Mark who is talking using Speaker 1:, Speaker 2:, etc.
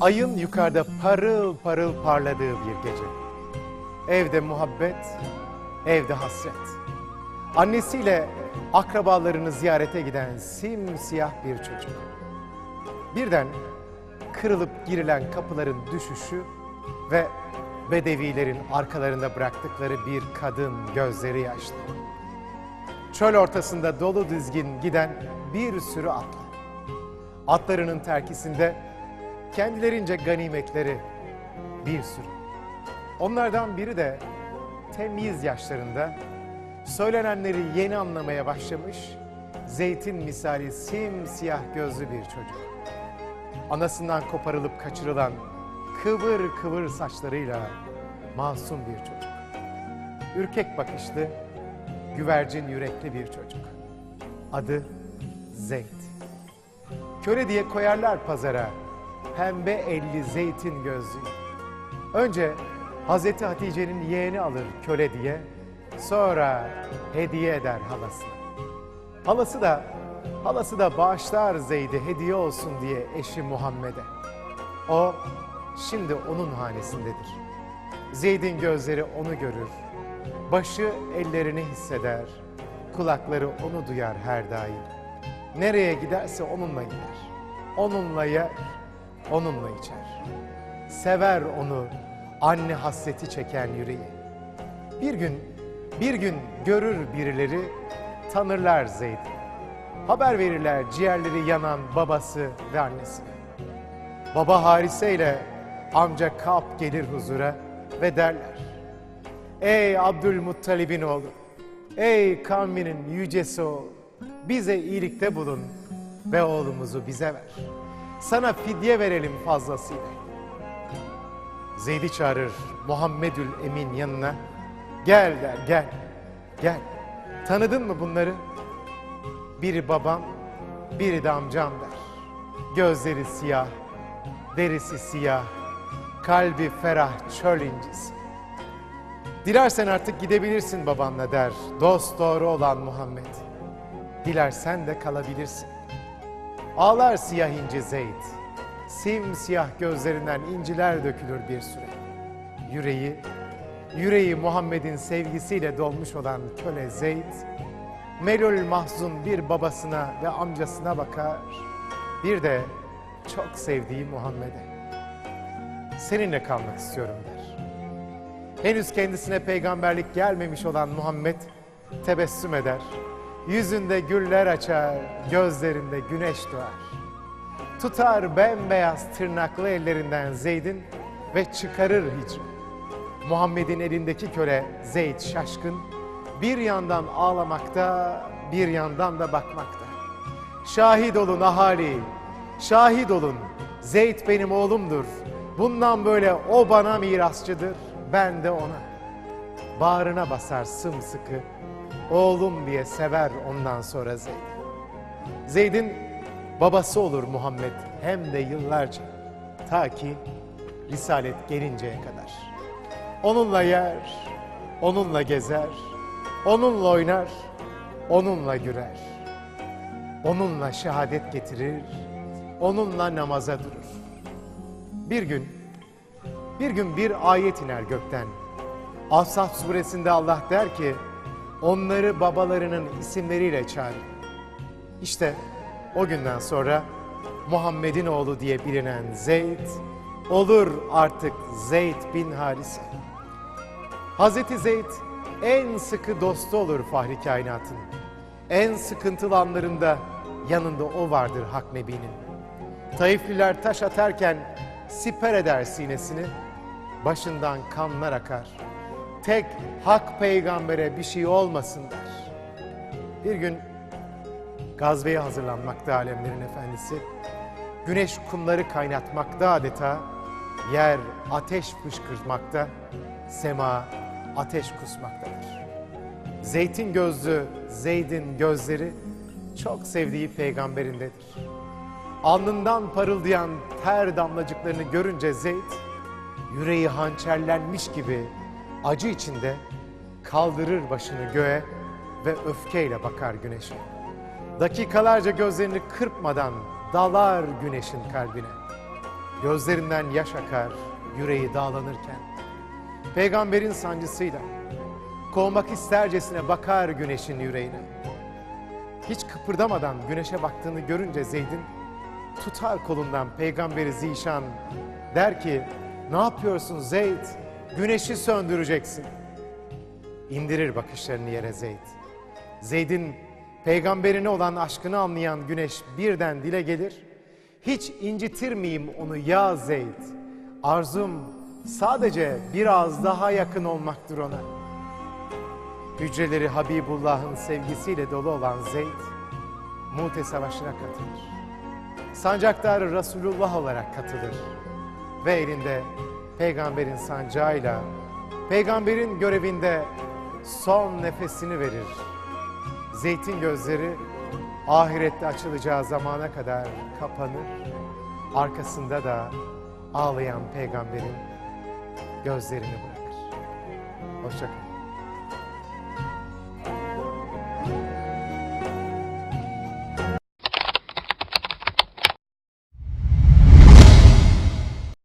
Speaker 1: Ayın yukarıda parıl parıl parladığı bir gece. Evde muhabbet, evde hasret. Annesiyle akrabalarını ziyarete giden simsiyah bir çocuk. Birden kırılıp girilen kapıların düşüşü ve bedevilerin arkalarında bıraktıkları bir kadın gözleri yaşlı. Çöl ortasında dolu dizgin giden bir sürü atlı. Atlarının terkisinde kendilerince ganimetleri bir sürü. Onlardan biri de temiz yaşlarında söylenenleri yeni anlamaya başlamış zeytin misali simsiyah gözlü bir çocuk. Anasından koparılıp kaçırılan kıvır kıvır saçlarıyla masum bir çocuk. Ürkek bakışlı, güvercin yürekli bir çocuk. Adı Zeyd. Köle diye koyarlar pazara pembe elli zeytin gözlüğü. Önce Hazreti Hatice'nin yeğeni alır köle diye, sonra hediye eder halasına. Halası da halası da bağışlar Zeyd'i hediye olsun diye eşi Muhammed'e. O şimdi onun hanesindedir. Zeyd'in gözleri onu görür, başı ellerini hisseder, kulakları onu duyar her daim. Nereye giderse onunla gider, onunla yer, onunla içer. Sever onu anne hasreti çeken yüreği. Bir gün, bir gün görür birileri, tanırlar Zeyd'i. Haber verirler ciğerleri yanan babası ve annesi. Baba Harise ile amca Kap gelir huzura ve derler. Ey Abdülmuttalib'in oğlu, ey kavminin yücesi oğlu, bize iyilikte bulun ve oğlumuzu bize ver. Sana fidye verelim fazlasıyla. Zeyd'i çağırır Muhammedül Emin yanına. Gel der, gel, gel. Tanıdın mı bunları? Biri babam, biri de amcam der. Gözleri siyah, derisi siyah, kalbi ferah çöl incisi. Dilersen artık gidebilirsin babanla der dost doğru olan Muhammed. Dilersen de kalabilirsin. Ağlar siyah inci Zeyd. Simsiyah gözlerinden inciler dökülür bir süre. Yüreği, yüreği Muhammed'in sevgisiyle dolmuş olan köle Zeyd, melul mahzun bir babasına ve amcasına bakar. Bir de çok sevdiği Muhammed'e. Seninle kalmak istiyorum der. Henüz kendisine peygamberlik gelmemiş olan Muhammed tebessüm eder. Yüzünde güller açar, gözlerinde güneş doğar. Tutar bembeyaz tırnaklı ellerinden Zeyd'in ve çıkarır hicri. Muhammed'in elindeki köle Zeyd şaşkın, bir yandan ağlamakta, bir yandan da bakmakta. Şahit olun ahali, şahit olun. Zeyd benim oğlumdur. Bundan böyle o bana mirasçıdır, ben de ona. Bağrına basar sımsıkı, oğlum diye sever ondan sonra Zeyd. Zeyd'in babası olur Muhammed hem de yıllarca. Ta ki Risalet gelinceye kadar. Onunla yer, onunla gezer, onunla oynar, onunla gürer. Onunla şehadet getirir, onunla namaza durur. Bir gün, bir gün bir ayet iner gökten. Asaf suresinde Allah der ki, onları babalarının isimleriyle çağır. İşte o günden sonra Muhammed'in oğlu diye bilinen Zeyd, olur artık Zeyd bin Harise. Hazreti Zeyd en sıkı dostu olur Fahri Kainat'ın. En sıkıntılı anlarında yanında o vardır Hak Nebi'nin. Taifliler taş atarken siper eder sinesini, başından kanlar akar. Tek hak peygambere bir şey olmasın der. Bir gün gazveye hazırlanmakta alemlerin efendisi. Güneş kumları kaynatmakta adeta, yer ateş fışkırtmakta, sema ateş kusmaktadır. Zeytin gözlü Zeyd'in gözleri çok sevdiği peygamberindedir. Alnından parıldayan ter damlacıklarını görünce Zeyd, yüreği hançerlenmiş gibi acı içinde kaldırır başını göğe ve öfkeyle bakar güneşe. Dakikalarca gözlerini kırpmadan dalar güneşin kalbine. Gözlerinden yaş akar, yüreği dağlanırken. Peygamberin sancısıyla kovmak istercesine bakar güneşin yüreğine. Hiç kıpırdamadan güneşe baktığını görünce Zeyd'in tutar kolundan peygamberi zişan der ki ne yapıyorsun Zeyd? Güneşi söndüreceksin. İndirir bakışlarını yere Zeyd. Zeyd'in peygamberine olan aşkını anlayan güneş birden dile gelir. Hiç incitir miyim onu ya Zeyd? Arzum sadece biraz daha yakın olmaktır ona. Hücreleri Habibullah'ın sevgisiyle dolu olan Zeyd, Mute Savaşı'na katılır. Sancaktarı Resulullah olarak katılır. Ve elinde peygamberin sancağıyla, peygamberin görevinde son nefesini verir. Zeytin gözleri ahirette açılacağı zamana kadar kapanır. Arkasında da ağlayan peygamberin gözlerini bırakır. Hoşçakalın.